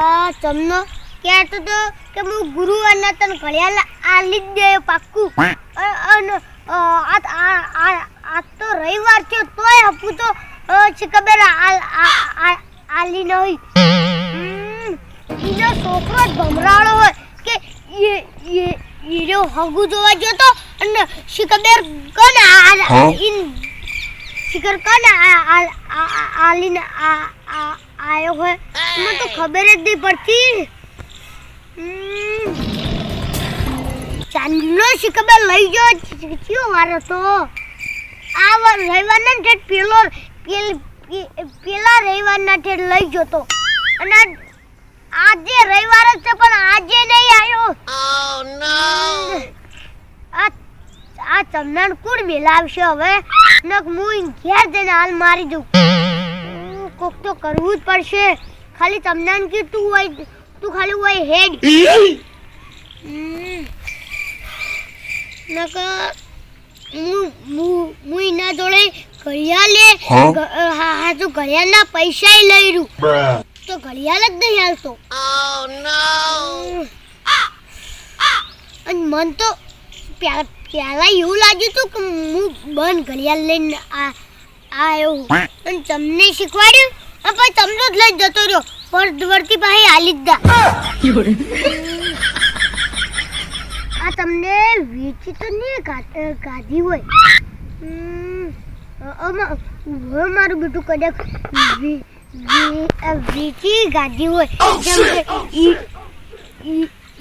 આ તમને કહેતો તો કે હું ગુરુવારના તને ઘડિયાળ આલી જ દે પાક્કું અને આ આ આ આ તો રવિવાર છે તોય આપું તો ખબર આ- આ- આ- આલી ન હોય ઈનો છોકરો જ ભમરાળો હોય કે એ હગુ જોવા ગયો તો અને શિકબેર કોને આ? ઇન શિખર કોને આ આ આ- આ- આલીને આ આ આયો હોય મને તો ખબર જ નહીં પડતી. ચાંદલો શિખબર લઈ ગયો કયો વાર તો? આ વાર રવિવારના ઠેઠ પેલો પેલા રવિવારના ઠેઠ લઈ ગયો તો. અને આજે રવિવાર જ છે પણ આજે નહીં આવ્યો આ આ ચમનાન કુડ મેલાવશે હવે? નક હું ઘેર જઈને હાલ મારી દઉં. કોક તો કરવું જ પડશે. ખાલી તમને કે તું હોય તું ખાલી હોય હેડ. નકર નક હું હું હું એના જોડે ઘડિયાળ હા? હા હા તો ઘડિયાળના પૈસા લઈ રહ્યું તો ઘડિયાળ જ નહીં હાલતો. ઉમ. અને મન તો પહેલા એવું લાગ્યું હતું કે હું બંધ ઘડિયાળ લઈને આ આવ્યો. અને તમને શીખવાડ્યું? આ પણ તમને જ લઈ જતો રહ્યો. પર વર્તી પાસે હાલી જ દા આ તમને વેચી તો નહીં ગાધી હોય. મારું બેટું કદાચ વેચી ગાધી હોય. જેમ કે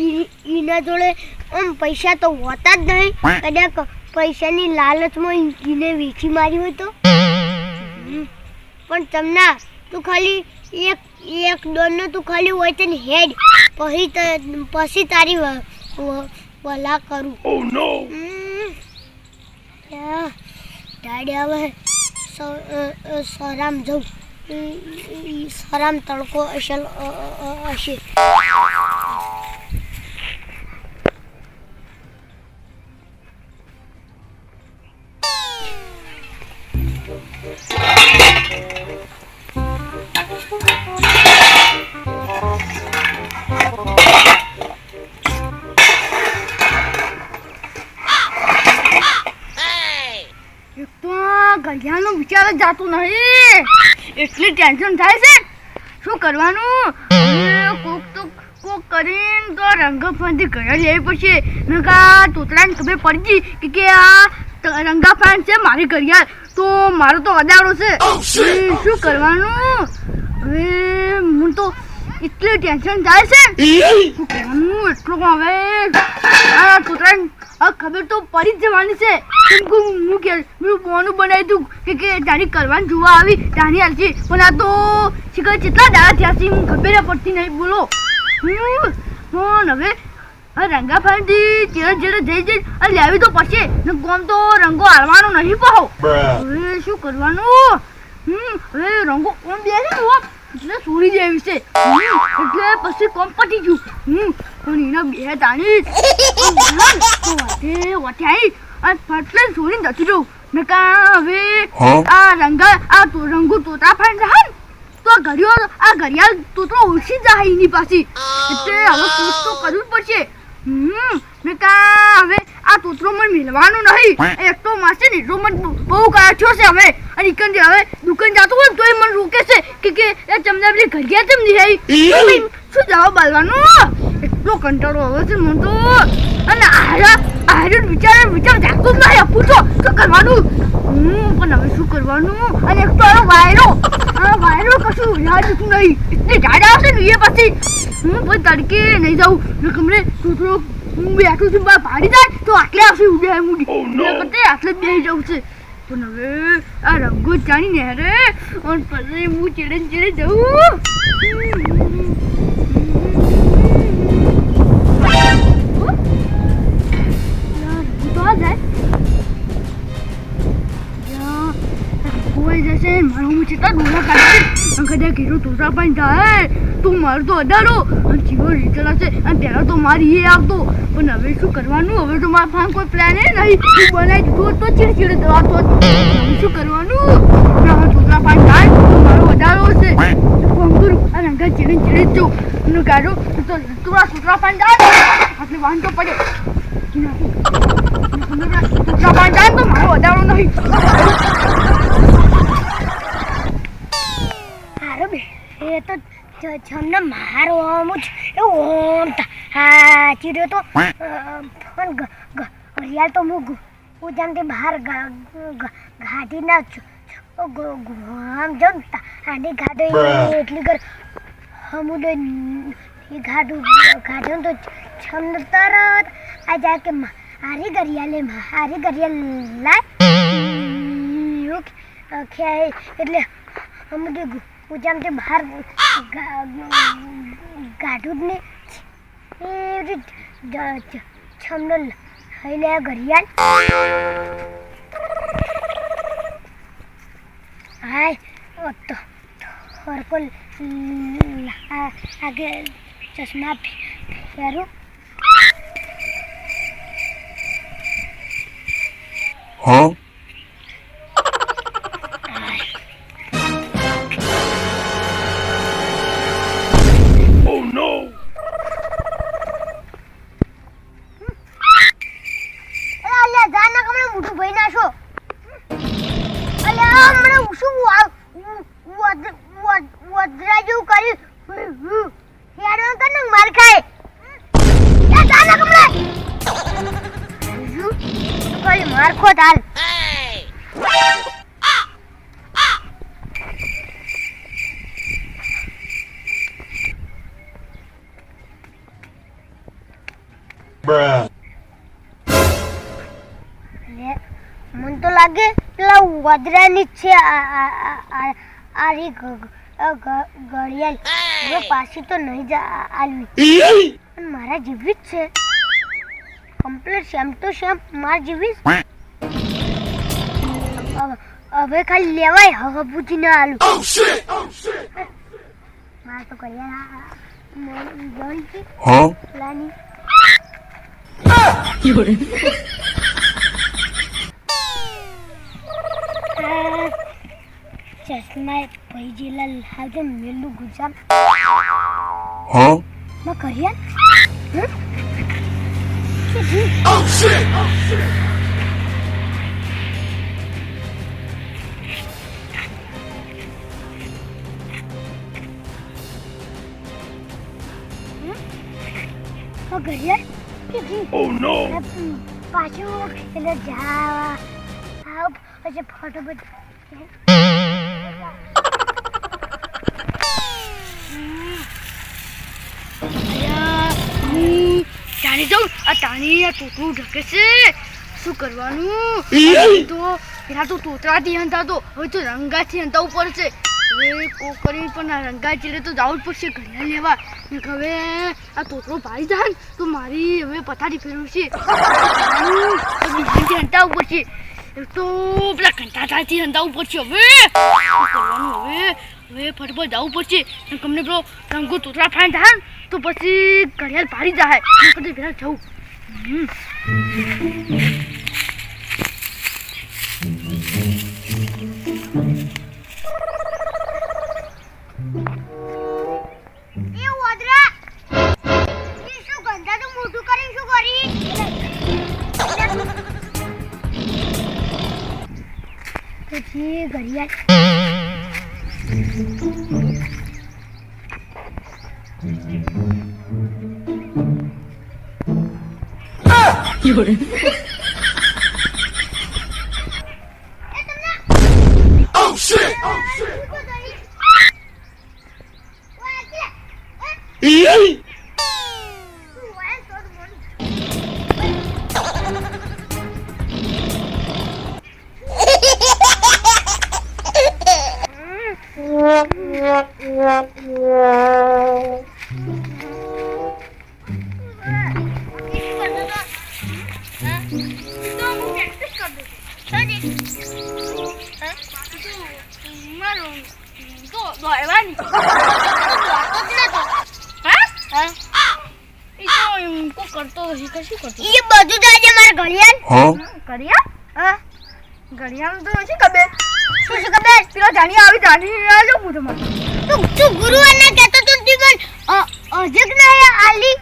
ઈ- ઈના જોડે આમ પૈસા તો હોતા જ નહીં. કદાચ પૈસાની લાલચમાં એને ઈને વેચી મારી હોય તો. પણ તમને તું ખાલી એક એક દોડનો તું ખાલી હોય તને હેડ. પછી પછી તારી વલા કરું. ઓ નો હમ. હવે સરામ ઈ સરામ તડકો અસલ હશે. ઘડિયાળનો વિચાર જ જાતો નહીં. એટલી ટેન્શન થાય છે. શું કરવાનું? કોક તો, કોક કરીને તો રંગાફાનથી ઘડિયાળ લેવી પડશે. નકા તોતરાને ખબર પડી ગઈ કે આ રંગાફાન છે મારી ઘડિયાળ. તો મારો તો અદાડો છે. શું કરવાનું? હવે હું તો એટલી ટેન્શન થાય છે. શું કરવાનું? એટલું હવે ખબર તો પડી જ જવાની છે. કેમ કે હું કે મેં બોનું બનાવી દઉં કે કે તારી કરવાની જોવા આવી તાની હાલશે પણ આ તો શીખર કેટલા દાડા થયા છે હું ખબર પડતી નહીં બોલો. હું પણ હવે રંગા ફાંડી ચેડે ચેડે જઈ જઈ અને લેવી તો પડશે. ને કોમ તો રંગો હારવાનો નહીં પહો. હવે શું કરવાનું? હમ હવે રંગો કોમ બે છે ને એટલે છોડી દેવી છે. એટલે પછી કોમ પતી ગયું હું પણ એના બે તાણી વાટે વાટે અને ફટલે છોડીને જતી રહું મેં કા હવે આ રંગા આ તો રંગો તોતા ફાઈન રહે તો ઘડિયાળ આ ઘડિયાળ તોતરો ઓછી જાય એની પાછી. એટલે હવે કોક તો કરવું પડશે. હમ મેં કા હવે આ તોતરો મને મિલવાનું નહીં. એક તો માસે ને એટલો મને બહુ કાઠ્યો છે હવે. અને ઈકન હવે દુકાન જાતો હોય ને તોય મને રોકે છે કે એ તમને પેલી ઘડિયાળ ચમ નહીં આવી? શું જવાબ આલવાનો એટલો કંટાળો આવે છે મને તો. અને આરા આર્યન વિચાર વિચાર જાગતો મારે પૂછો શું કરવાનું? હું પણ હવે શું કરવાનું? અને એક તો આ વાયરો. આ વાયરો કશું યાદ નહીં. એટલે ઝાડ આવશે ને એ પછી. હું પછી તડકે નહીં જાઉં. તમને છોકરો હું બેઠું છું. બહાર ભાડી જાય તો આટલે આવશે ઉડે મૂડી. એટલે આટલે જ બેસી જવું છે. પણ હવે આ રંગો જાણી ને રે અને પછી હું ચેડે ચેડે આ જાય. કોઈ જશે, મારો હું ચેટલા ડોલા કાઢશે અને કદાચ ઘેરો તોતા પણ જાય. તું મારો તો અડાડો. અને જીવો છે અને પહેલાં તો મારી એ આવતો. પણ હવે શું કરવાનું? હવે તો મારા પાસે કોઈ પ્લાન એ નહીં. તું બનાવી દીધું તો ચીડચીડ દવા તો હવે શું કરવાનું? ના તોતરા પણ જાય. તો મારો અંધારો છે ફોન કરું. આ રંગા ચીડી ચીડી જ છું એનું ગાડું તો તુરા સુતરા પાન જાય. આપણે વાંધો પડે. સુતરા તો મારો વધારો નહીં હારો બે એ તો જ- જમને મારો આમ જ એવું ઓમ હા ચીડ્યો તો. પણ ઘડિયાળ તો હું હું બહાર ગાડી ના આમ જો આની ગાડો એટલી કર હમું એ ગાડું ગાડું તો છમને તરત આ જાકે કે મા- હારી ઘડિયાળ લે હારી ઘડિયાળ લાય. કે એટલે અમે તો ઉજામથી બહાર ગાઢું જ ને એ રીતે છમનો લઈને આ ઘડિયાળ. હાય, ઓ તો, હરકો આગે ચશ્મા પહેરું. Huh? હમણે શું વદરા જેવું કર્યું હેડો કને માર ખાય. એ જાના કમણે કોઈ માર ખો Bruh. લે, મને તો લાગે પેલા વદરાની જ છે આ રી ઘડિયાળ. હવે પાછી તો નહીં જા આલવી પણ મારા જેવી જ છે. કમ્પ્લીટ સેમ ટુ સેમ મારા જેવી જ. હવે- ખાલી લેવાય હવે પૂછી ના આલુ Oh! Oh! મારે તો ઘડિયાળ હા મ- જોઈ ચશ્મા ભાઈજીલા લાગે મેલું ગુજરાત Huh? માં કરિયા Oh shit! Oh shit! Oh no! પાછું એટલે જા આવ પછી ફોટો બધા હું જાઉં? આ તાણી આ તોતરું ઢકે છે. શું કરવાનું? તો પેલા તો તોતરાથી હંતાતો હવે તો રંગાથી ઉપર છે હવે કોકરી પણ રંગા ચીડે તો જવું જ પડશે. ઘડિયાળ લેવા. હવે આ તોતરો ભાઈ જાય ને તો મારી હવે પથારી ફેરવશે બીજાથી હંતાવું પડશે. તો પેલા કંટાટાથી હંતાવું પડશે. હવે કરવાનું હવે? હવે ફટફટ જવું પડશે. તમને પેલો રંગો તોતરા ફાઈન થાય, તો પછી ઘડિયાળ ભારી જાય. પછી ઘડિયાળ જવું પછી ઘડિયાળ 有人。દોડવાની હા એ તો કો કરતો હશે કે શું કરતો એ બધું જ આજે મારા ઘડિયાળ Huh? ઘડિયાળ હા ઘડિયાળ તો નથી ખબર શું છે ખબર પેલા જાણી આવી જાણી આલો હું તમારે તું તું ગુરુવારના કહેતો તો તી પણ અજક ના હે આલી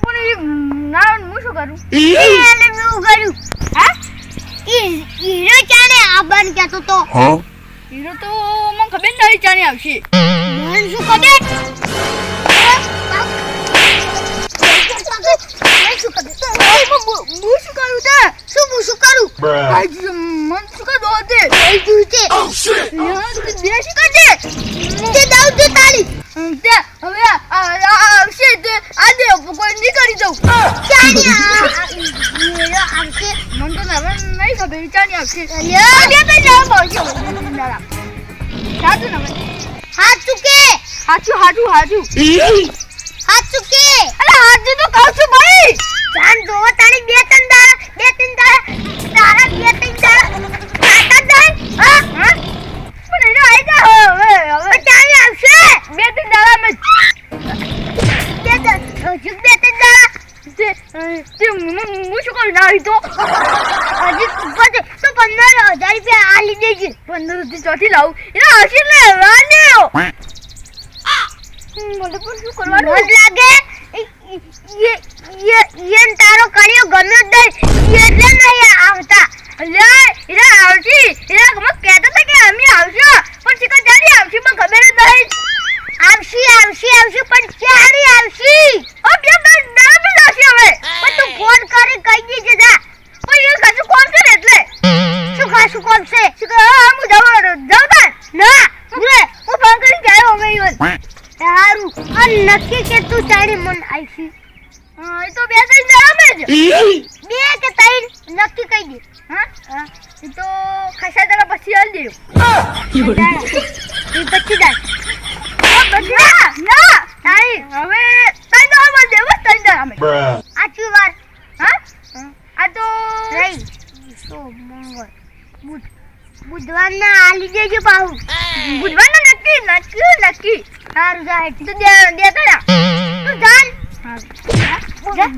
પણ ના હું શું કરું એ આલે મેં ઉગાડ્યું હા ઈ હીરો ચાને આબાન કહેતો તો Huh? હીરો તો મને ખબર નહીં જાણી આવશે. મને શું ખબર? મને તે શું દો દે દે ચાની આ હીરો આવશે મને તો હવે નહીં ખબર ચાની આવશે અલ્યા આ બે તો જવાબ આવશે સાચું ને હવે હાથ ચૂકે હાચું હાચું હાચું. હાથ ચૂકે અરે હાચું તો કહું છું ભાઈ. જાન જો તારી બે ત્રણ દાડા બે ત્રણ દાડા તારા બે ત્રણ દાડા. કાકા જાય હા? હા પણ એને આવી જા હવે હવે. ચાલી આવશે? બે ત્રણ દાડા મેં હજુ બે ત્રણ દાડા. તે તે હું શું કરું ના તો હજી છે તો પંદર હજાર રૂપિયા આલી દેજે પંદર સુધી ચોથી લાવું એને હસી ને વાન્યો મને પણ શું કરવાનું મોજ લાગે તારો કર્યો ગમ્યો જ એટલે તું તારી મન આવશી હા એ તો બે ત્રણ દાડા જ. બે કે ત્રણ નક્કી કહી દે. હા? એ તો ખાસા દાડા પછી હાલ દેજો. એ પછી દાય. ના ના તારી હવે ત્રણ દાડા માં દેવું ત્રણ દાડા આચી વાર. હા? આ તો રહી સોમ મંગળ. બુધ. બુધવારના આલી દેજો પાહુ. બુધવારના નક્કી નક્કી નક્કી. સારું જાય. તો દે દે તું જાન જા.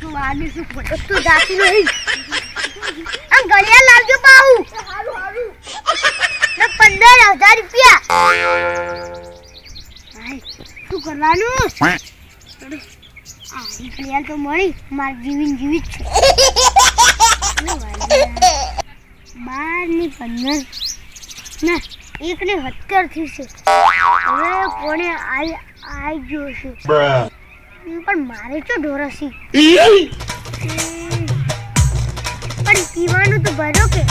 તું આની શું પડે તું જાતી નહીં. આ ઘડિયાળ લાવજો પાહુ. ને પંદર હજાર રૂપિયા. શું કરવાનું? આ તો મળી. માર જીવીન જીવી જ છે. બારની પંદર. ના. એક ને થઈ થી છે. હવે કોને આઈ ગયો છે. પણ મારે તો ઢોરસી પણ પીવાનું તો ભરો કે?